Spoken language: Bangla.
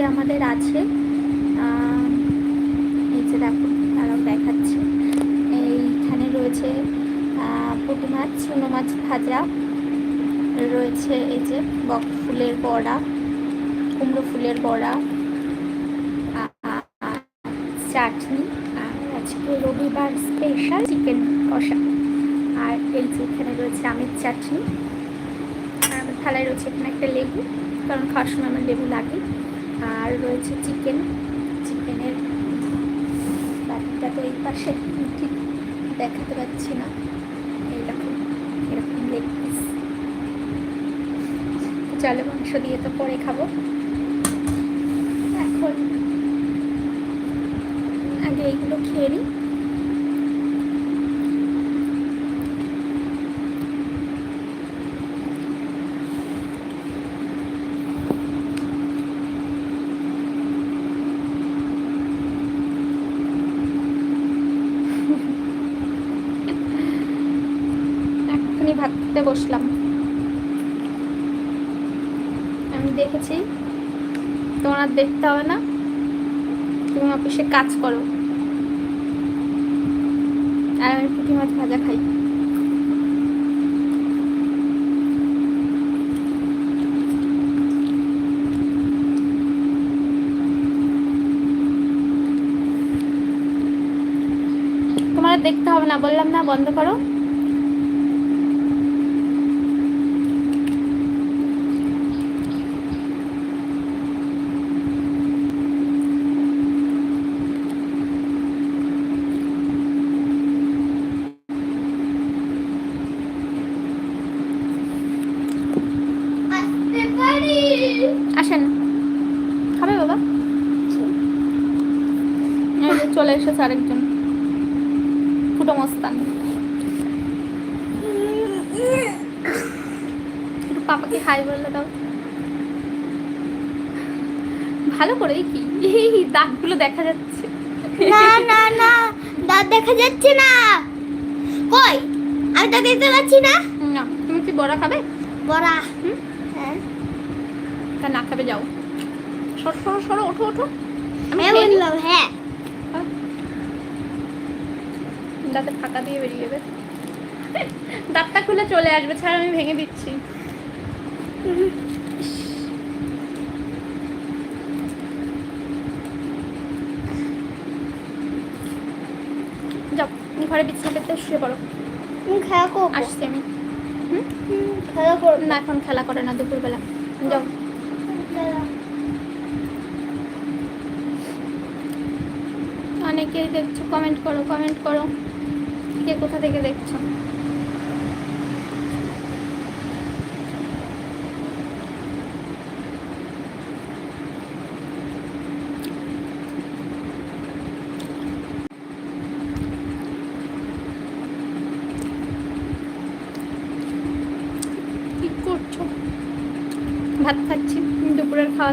আজকে আমাদের আছে। এই যে দেখো তারাও দেখাচ্ছে। এইখানে রয়েছে পুঁটি মাছ, চুনো মাছ ভাজা। রয়েছে এই যে বক ফুলের বড়া, কুমড়ো ফুলের বড়া চাটনি, আর আজকে রবিবার স্পেশাল চিকেন কষা। আর এই যে এখানে রয়েছে আমের চাটনি। আর আমার থালায় রয়েছে এখানে একটা লেবু, কারণ খাওয়ার সময় আমার লেবু লাগে। আর রয়েছে চিকেন। চিকেনের বাটিটা তো এই পাশে, ঠিক দেখাতে পাচ্ছি না। এইরকম এরকম লেগ পিস চালে মাংস দিয়ে তো পরে খাব। এখন আগে এইগুলো খেয়ে নিই। এক্ষুনি ভাত খেতে বসলাম। আমি দেখেছি, তোমার দেখতে হবে না। তুমি অফিসে কাজ করো। আর আমি পুঁটি মাছ ভাজা খাই। তোমার দেখতে হবে না, বললাম না, বন্ধ করো আসতে পারি আসেন। খাবে বাবা? চলে এসেছে আরেকজন। ফুটো মস্তান। একটু পাপাকে হাই বললে দাও। ভালো করে কি? এই দাগগুলো দেখা যাচ্ছে। না না না দাঁত দেখা যাচ্ছে না। কই? আমি তো দেখতে পাচ্ছি না। না তুমি কি বড়া খাবে? বড়া। হুম? তা না খাবে যাও। সরো সরো সরো ওঠো ওঠো। হ্যাঁ বললাম হ্যাঁ। দাঁতে ফাঁকা দিয়ে বেরিয়ে যাবে। দাঁতটা খুলে চলে আসবে ছাড়া আমি ভেঙে দিচ্ছি। যাও ঘরে বিছানা পেতে শুয়ে পড়ো। খেলা করব আসছি আমি। খেলা করব না এখন খেলা করে না দুপুরবেলা। যাও। অনেকেই দেখছ? কমেন্ট করো কমেন্ট করো। কে কোথা থেকে দেখছ? ভাত খাচ্ছি দুপুরের খাওয়া